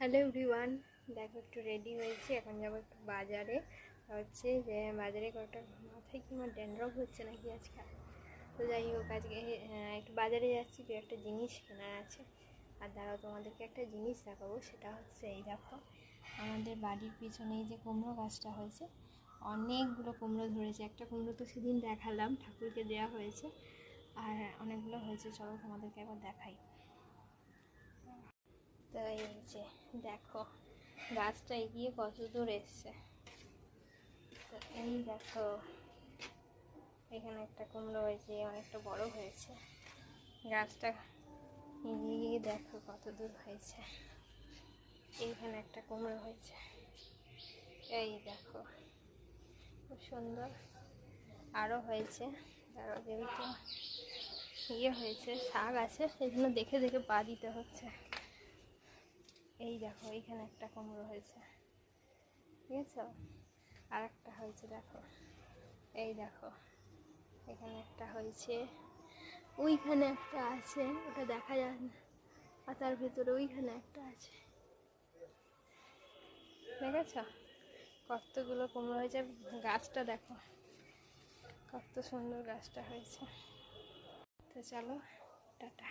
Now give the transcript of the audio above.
Hello everyone, দেখো একটু ready হয়েছি, এখন যাব একটু বাজারে। হচ্ছে যে বাজারে কটা মাথায় কি আমার ড্যান্ড্রফ হচ্ছে নাকি আজকাল তো যাই হোক, আজকে একটু বাজারে যাচ্ছি, দু একটা জিনিস কেনার আছে। আর দাঁড়াও, তোমাদেরকে একটা জিনিস দেখাবো, সেটা হচ্ছে এই দেখো, আমাদের বাড়ির পিছনেই যে কুমড়ো গাছটা হয়েছে, অনেকগুলো কুমড়ো ধরেছে। একটা কুমড়ো তো সেদিন দেখালাম, ঠাকুরকে দেওয়া হয়েছে, আর অনেকগুলো হয়েছে, চলো তোমাদেরকে একবার দেখাই। তো এই যে দেখো, গাছটা এগিয়ে কত দূর এসছে। তো এই দেখো, এখানে একটা কুমড়ো হয়েছে, অনেকটা বড় হয়েছে। গাছটা এগিয়ে গিয়ে দেখো কত দূর হয়েছে। এইখানে একটা কুমড়ো হয়েছে। এই দেখো, খুব সুন্দর আরও হয়েছে। আরও যেহেতু ইয়ে হয়েছে, শাক আছে সেই দেখে দেখে পা দিতে হচ্ছে। এই দেখো এইখানে একটা কুমড়ো হয়েছে। ঠিক আছে আর একটা হয়েছে, দেখো। এই দেখো, এখানে একটা হয়েছে। ওইখানে একটা আছে, ওটা দেখা যায় না। পাতার ভেতরে ওইখানে একটা আছে। দেখেছ? কতগুলো কুমড়ো হয়েছে, গাছটা দেখো। কত সুন্দর গাছটা হয়েছে। তো চলো, টাটা।